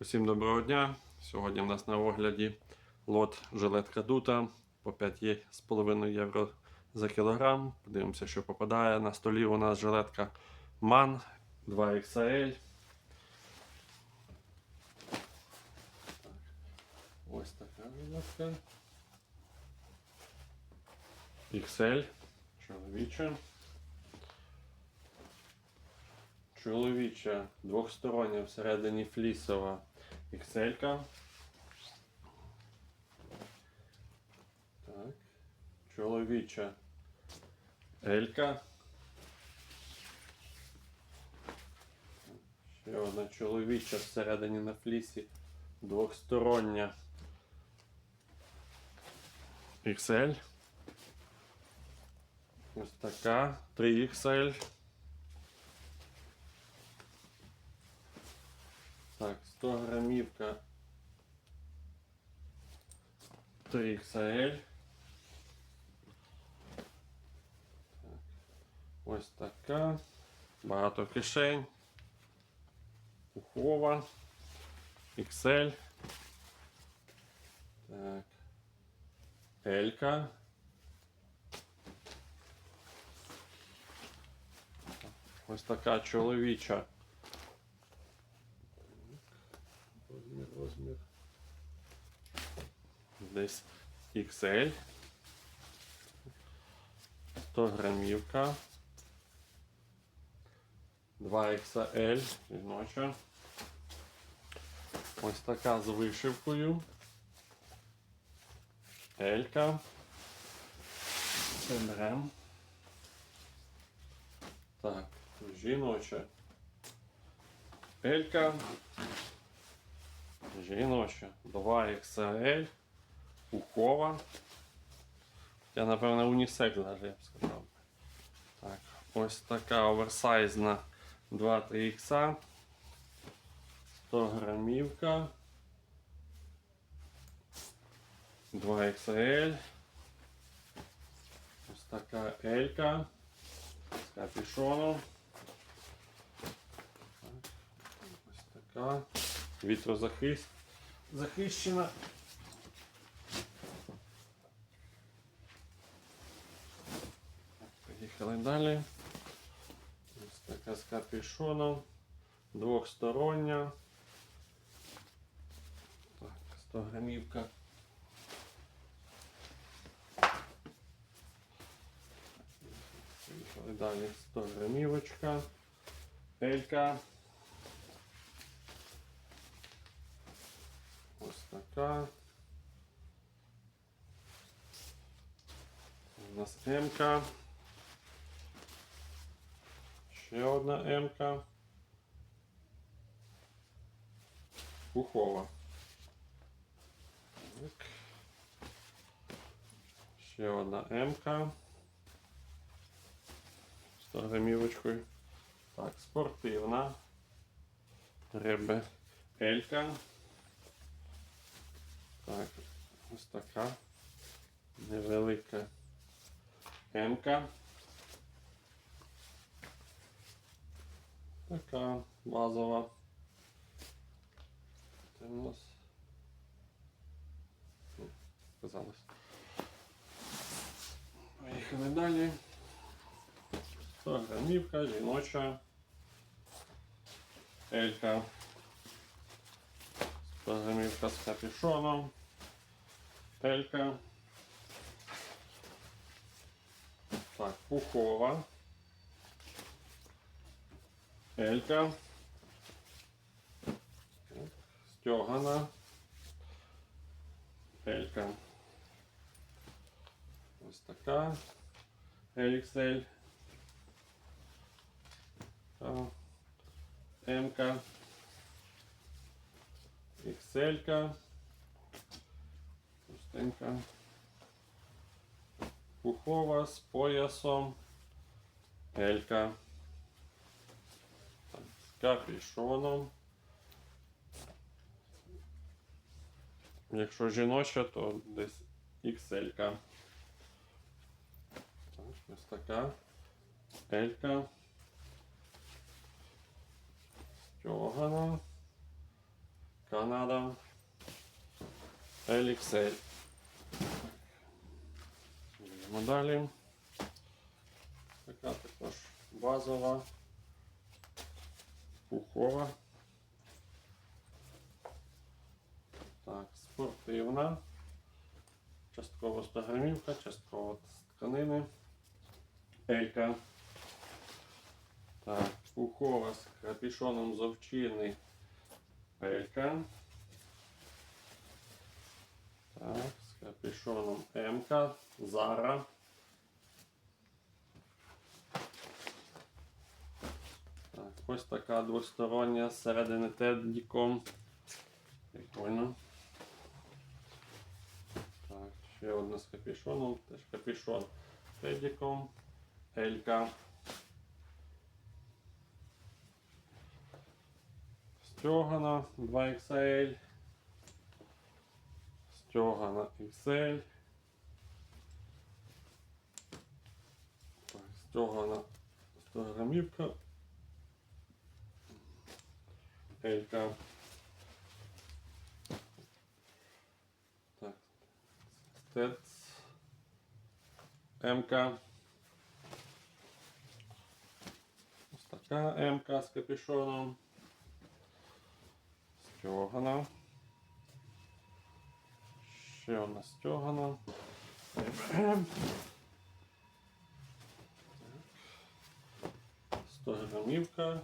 Усім доброго дня. Сьогодні в нас на огляді лот жилетка дута по 5,5 євро за кілограм. Подивимося, що попадає. На столі у нас жилетка MAN 2XL. Ось така жилетка. XL. Чоловіча. Чоловіча двохстороння всередині флісова XL. -ка. Так. Чоловіча L. Ще одна чоловіча всередині на флісі двохстороння XL. Ось така 3XL. Так, 100 грамівка 3XL. Так. Ось така. Багато кишень. Пухова. XL. Так. Елька. Ось така чоловіча. Десь XL. 100 грамівка. 2XL жіноча. Ось така з вишивкою. Елька. Берем. Так, жіноча. Елька. Жіноча. 2XL. Пухова. Я, напевно, унісекс даже, я б сказав. Так, ось така оверсайзна 2-3 ікса. 100 грамівка. 2 XL. Ось така Елька. З капюшоном. Ось така. Вітрозахист. Захищена. Так, Поїхали далі. Ось така з капюшоном. Двохстороння. Так, 100 грамівка. Поїхали далі 100 грамівочка. Елька. Ось така. У нас М-ка. Ще одна М-ка. Пухова. Так. Ще одна М-ка. 100 грамівочкою. Так, спортивна. Риби Елька. Так, ось така невелика М-ка. Така базова. Це у нас. Ну, Казалось. Поїхали далі. 100 грамівка, жіноча. Елька. 100 грамівка з капюшоном. Елька. Так, пухова. Елька. Стьогана. Елька. Ось така. LXL. М-ка. XL-ка. Пустенька. Пухова з поясом. Елька. Так, капюшоном. Якщо жіноча, то десь XL-ка. Так, ось така. Елька. Стьогана. Канада. Еліксель. Йдемо далі. Така також базова. Пухова. Так, спортивна. Частково 100 грамівка, частково з тканини. Елька. Так, пухова з капішоном з овчини. Елька. Так, з капішоном МК. Зара. Так, ось така двостороння середини теддіком. Прикольно. Так, ще одна з капішоном, теж капішон з теддіком. Елька. Стьогана 2XL. Стьогана XL. Так, стьогана 100 грамівка. Елька. Так. Стец. МК. Ось така МК з капюшоном. Стьогана. Ще одна стьогана. Так. 100 грамівка.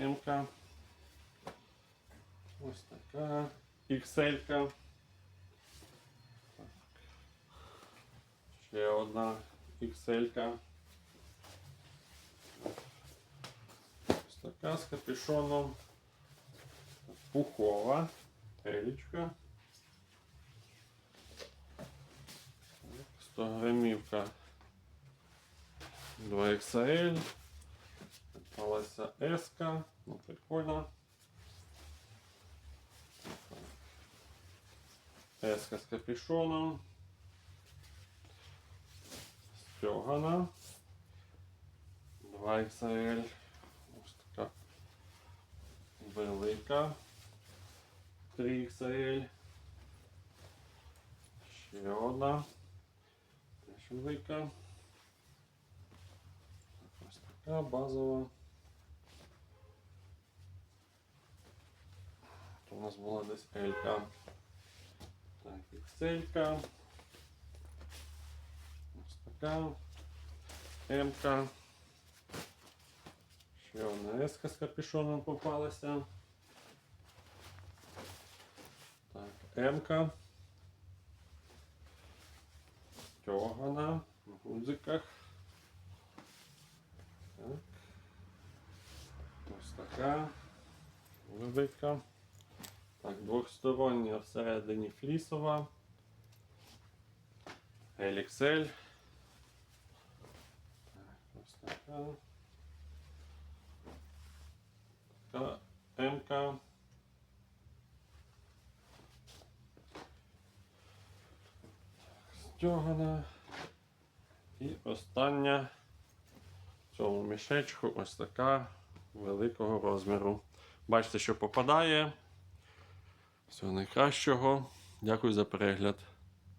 М-ка. Ось така. XL-ка. Так. Ще одна XL-ка. Ось така з капюшоном. Пухова. Елічка. Так, 100 грамівка. 2XL. Попалася S-ка. Ну, прикольно. S-ка з капюшоном. Стьогана. 2XL. Ось така велика. 3XL. Ще одна. Теж велика. Ось така базова. У нас була десь L-ка. Так, XL-ка. Ось така. М-ка. Ще одна S з капюшоном попалася. Так, М-ка. Стьогана на гудзиках. Так. Ось така велика. Так, двохстороння всередині флісова. Еліксель. Так, ось така. Така МК. Стьогана. І остання в цьому мішечку ось така великого розміру. Бачите, що попадає. Всього найкращого. Дякую за перегляд.